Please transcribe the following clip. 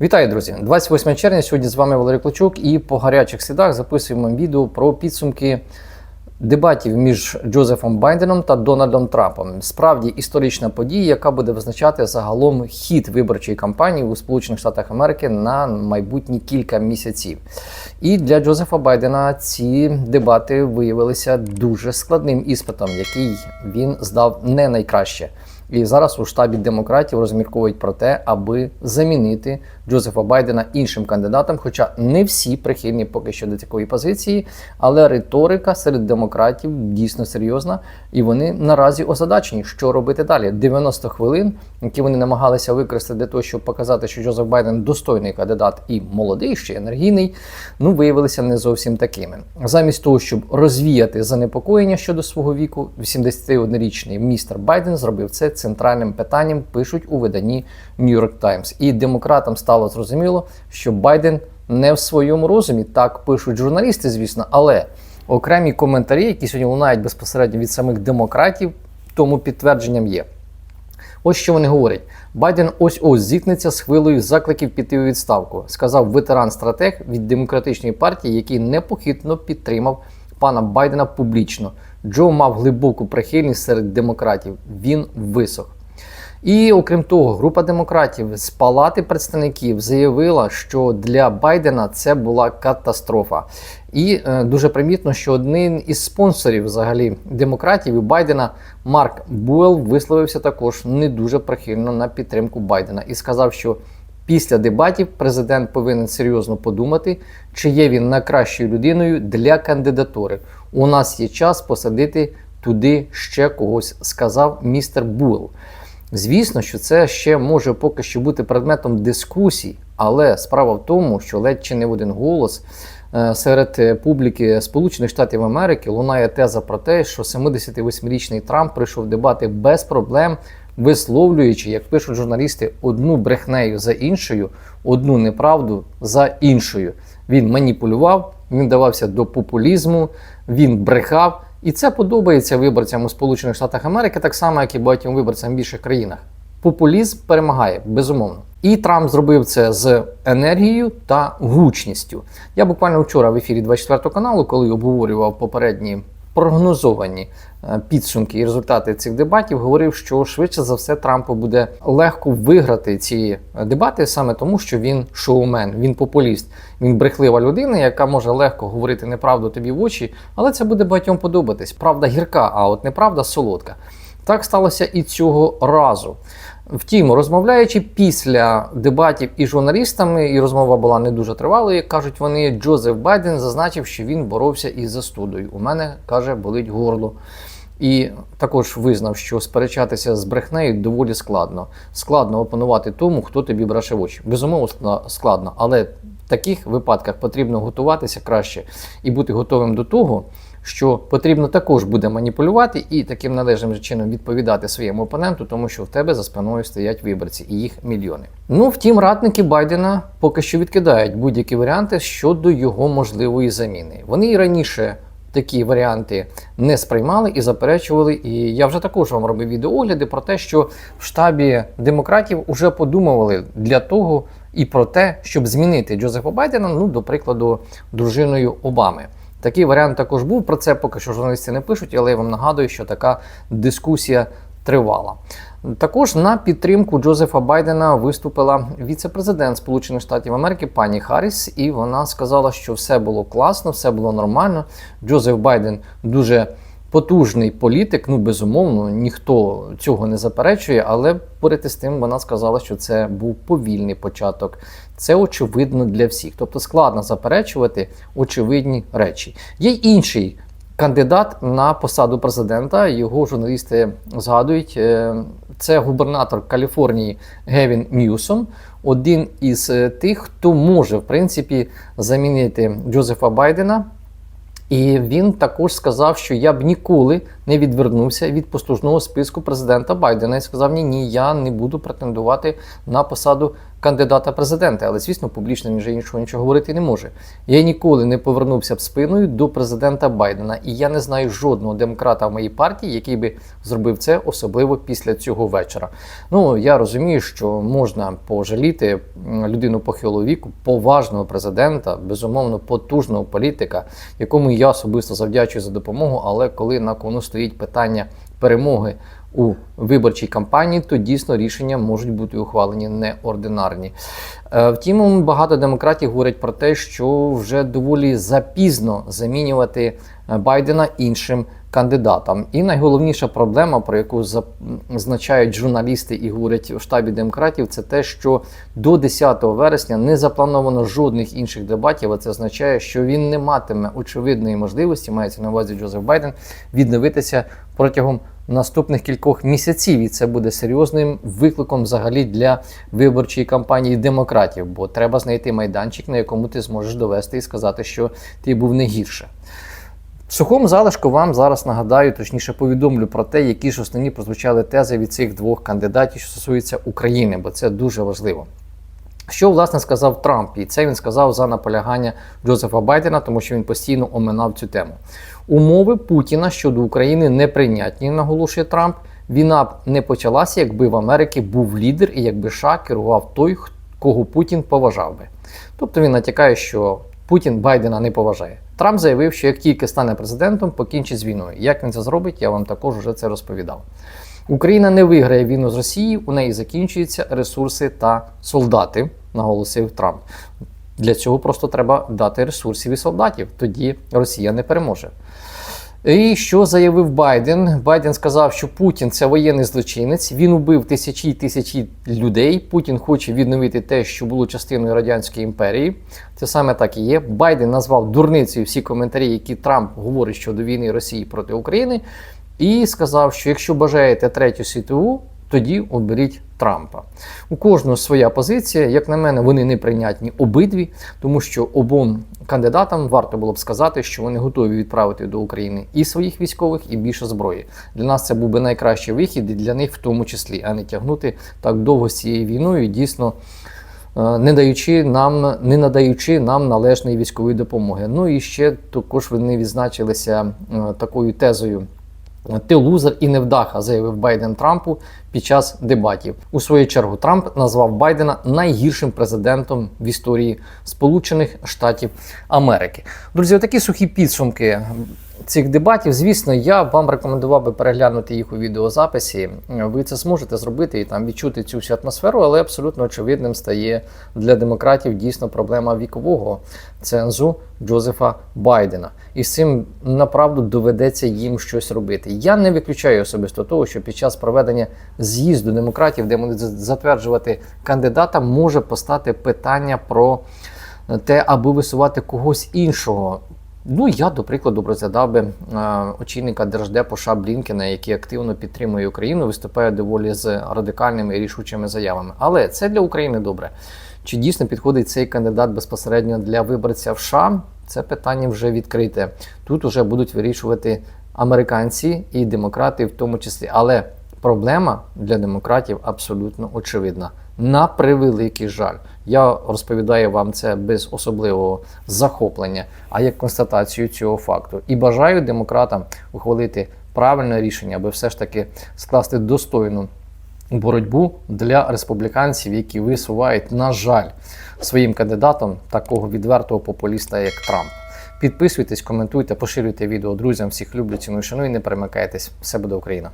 Вітаю, друзі! 28 червня. Сьогодні з вами Валерій Клочук і по гарячих слідах записуємо відео про підсумки дебатів між Джозефом Байденом та Дональдом Трампом. Справді історична подія, яка буде визначати загалом хід виборчої кампанії у Сполучених Штатах Америки на майбутні кілька місяців. І для Джозефа Байдена ці дебати виявилися дуже складним іспитом, який він здав не найкраще. І зараз у штабі демократів розмірковують про те, аби замінити Джозефа Байдена іншим кандидатом. Хоча не всі прихильні поки що до такої позиції, але риторика серед демократів дійсно серйозна, і вони наразі озадачені, що робити далі. 90 хвилин, які вони намагалися використати для того, щоб показати, що Джозеф Байден достойний кандидат і молодий, ще енергійний, ну виявилися не зовсім такими. Замість того, щоб розвіяти занепокоєння щодо свого віку, 81-річний містер Байден зробив це центральним питанням. Пишуть у виданні New York Times. І демократам стало зрозуміло, що Байден не в своєму розумі. Так пишуть журналісти, звісно, але окремі коментарі, які сьогодні лунають безпосередньо від самих демократів, тому підтвердженням є. Ось що вони говорять: Байден ось ось зіткнеться з хвилею закликів піти у відставку, сказав ветеран-стратег від демократичної партії, який непохитно підтримав пана Байдена публічно. Джо мав глибоку прихильність серед демократів. Він висох. І окрім того, група демократів з палати представників заявила, що для Байдена це була катастрофа. І е, дуже примітно, що один із спонсорів взагалі демократів і Байдена, Марк Буел, висловився також не дуже прихильно на підтримку Байдена і сказав, що після дебатів президент повинен серйозно подумати, чи є він найкращою людиною для кандидатури. У нас є час посадити туди ще когось, сказав містер Буел. Звісно, що це ще може поки що бути предметом дискусій, але справа в тому, що ледь чи не в один голос е, серед е, публіки Сполучених Штатів Америки лунає теза про те, що 78-річний Трамп прийшов дебати без проблем, висловлюючи, як пишуть журналісти, одну брехнею за іншою, одну неправду за іншою. Він маніпулював, він давався до популізму, він брехав. І це подобається виборцям у Сполучених Штатах Америки, так само, як і багатьом виборцям в інших країнах. Популізм перемагає, безумовно. І Трамп зробив це з енергією та гучністю. Я буквально вчора в ефірі 24 каналу, коли обговорював попередні прогнозовані е, підсумки і результати цих дебатів, говорив, що швидше за все Трампу буде легко виграти ці дебати саме тому, що він шоумен, він популіст, він брехлива людина, яка може легко говорити неправду тобі в очі, але це буде багатьом подобатись. Правда гірка, а от неправда солодка. Так сталося і цього разу. Втім, розмовляючи після дебатів із журналістами, і розмова була не дуже тривалою, як кажуть вони, Джозеф Байден зазначив, що він боровся із застудою. У мене каже, болить горло. І також визнав, що сперечатися з брехнею доволі складно. Складно опанувати тому, хто тобі бреше в очі. Безумовно, складно, але в таких випадках потрібно готуватися краще і бути готовим до того, що потрібно також буде маніпулювати і таким належним чином відповідати своєму опоненту, тому що в тебе за спиною стоять виборці і їх мільйони. Ну втім, радники Байдена поки що відкидають будь-які варіанти щодо його можливої заміни. Вони і раніше. Такі варіанти не сприймали і заперечували. І я вже також вам робив відеоогляди про те, що в штабі демократів вже подумували для того і про те, щоб змінити Джозефа Байдена, ну до прикладу, дружиною Обами. Такий варіант також був. Про це поки що журналісти не пишуть, але я вам нагадую, що така дискусія тривала. Також на підтримку Джозефа Байдена виступила віце-президент Сполучених Штатів Америки пані Харріс, і вона сказала, що все було класно, все було нормально. Джозеф Байден дуже потужний політик. Ну безумовно, ніхто цього не заперечує, але поряд із тим вона сказала, що це був повільний початок. Це очевидно для всіх. Тобто складно заперечувати очевидні речі. Є інший. Кандидат на посаду президента, його журналісти згадують, е, це губернатор Каліфорнії Гевін Ньюсом, один із е, тих, хто може в принципі замінити Джозефа Байдена. І він також сказав, що я б ніколи не відвернувся від послужного списку президента Байдена і сказав: Ні, ні, я не буду претендувати на посаду кандидата президента. Але звісно, публічно ніж іншого нічого говорити не може. Я ніколи не повернувся б спиною до президента Байдена, і я не знаю жодного демократа в моїй партії, який би зробив це особливо після цього вечора. Ну я розумію, що можна пожаліти людину похилого віку, поважного президента, безумовно, потужного політика, якому я особисто завдячую за допомогу. Але коли на кону стоїть питання перемоги у виборчій кампанії, то дійсно рішення можуть бути ухвалені неординарні. Е, Втім, багато демократів говорять про те, що вже доволі запізно замінювати е, Байдена іншим кандидатам. І найголовніша проблема, про яку зазначають журналісти і говорять в штабі демократів, це те, що до 10 вересня не заплановано жодних інших дебатів. А це означає, що він не матиме очевидної можливості, мається на увазі Джозеф Байден, відновитися протягом наступних кількох місяців, і це буде серйозним викликом взагалі для виборчої кампанії демократів, бо треба знайти майданчик, на якому ти зможеш довести і сказати, що ти був не гірше. В сухому залишку вам зараз нагадаю, точніше повідомлю про те, які ж основні прозвучали тези від цих двох кандидатів, що стосуються України, бо це дуже важливо. Що власне сказав Трамп, і це він сказав за наполягання Джозефа Байдена, тому що він постійно оминав цю тему. Умови Путіна щодо України неприйнятні, наголошує Трамп. Війна б не почалася, якби в Америці був лідер і якби США керував той, кого Путін поважав би. Тобто він натякає, що Путін Байдена не поважає. Трамп заявив, що як тільки стане президентом, покінчить з війною. Як він це зробить, я вам також вже це розповідав. Україна не виграє війну з Росією, у неї закінчуються ресурси та солдати, наголосив Трамп. Для цього просто треба дати ресурсів і солдатів. Тоді Росія не переможе. І що заявив Байден? Байден сказав, що Путін це воєнний злочинець. Він убив тисячі і тисячі людей. Путін хоче відновити те, що було частиною радянської імперії. Це саме так і є. Байден назвав дурницею всі коментарі, які Трамп говорить щодо війни Росії проти України, і сказав, що якщо бажаєте третю світову, тоді оберіть Трампа. У кожного своя позиція. Як на мене, вони неприйнятні обидві, тому що обом кандидатам варто було б сказати, що вони готові відправити до України і своїх військових, і більше зброї. Для нас це був би найкращий вихід, і для них в тому числі, а не тягнути так довго з цією війною, дійсно. е, Не даючи нам, не надаючи нам належної військової допомоги. Ну і ще також вони відзначилися е, такою тезою. Ти лузер і невдаха, заявив Байден Трампу під час дебатів. У свою чергу Трамп назвав Байдена найгіршим президентом в історії Сполучених Штатів Америки. Друзі, такі сухі підсумки цих дебатів. Звісно, я вам рекомендував би переглянути їх у відеозаписі. Ви це зможете зробити і там відчути цю всю атмосферу, але абсолютно очевидним стає для демократів дійсно проблема вікового цензу Джозефа Байдена. І з цим направду доведеться їм щось робити. Я не виключаю особисто того, що під час проведення з'їзду демократів, де будуть затверджувати кандидата, може постати питання про те, аби висувати когось іншого. Ну, я, до прикладу, розглядав би е, очільника Держдепу Ша Блінкена, який активно підтримує Україну, виступає доволі з радикальними і рішучими заявами. Але це для України добре. Чи дійсно підходить цей кандидат безпосередньо для виборця в США? Це питання вже відкрите. Тут вже будуть вирішувати американці і демократи, в тому числі. Але проблема для демократів абсолютно очевидна. На превеликий жаль, я розповідаю вам це без особливого захоплення, а як констатацію цього факту. І бажаю демократам ухвалити правильне рішення, аби все ж таки скласти достойну боротьбу для республіканців, які висувають, на жаль, своїм кандидатом такого відвертого популіста, як Трамп. Підписуйтесь, коментуйте, поширюйте відео друзям. Всіх люблю, ціную, шаную і не перемикайтесь. Все буде Україна.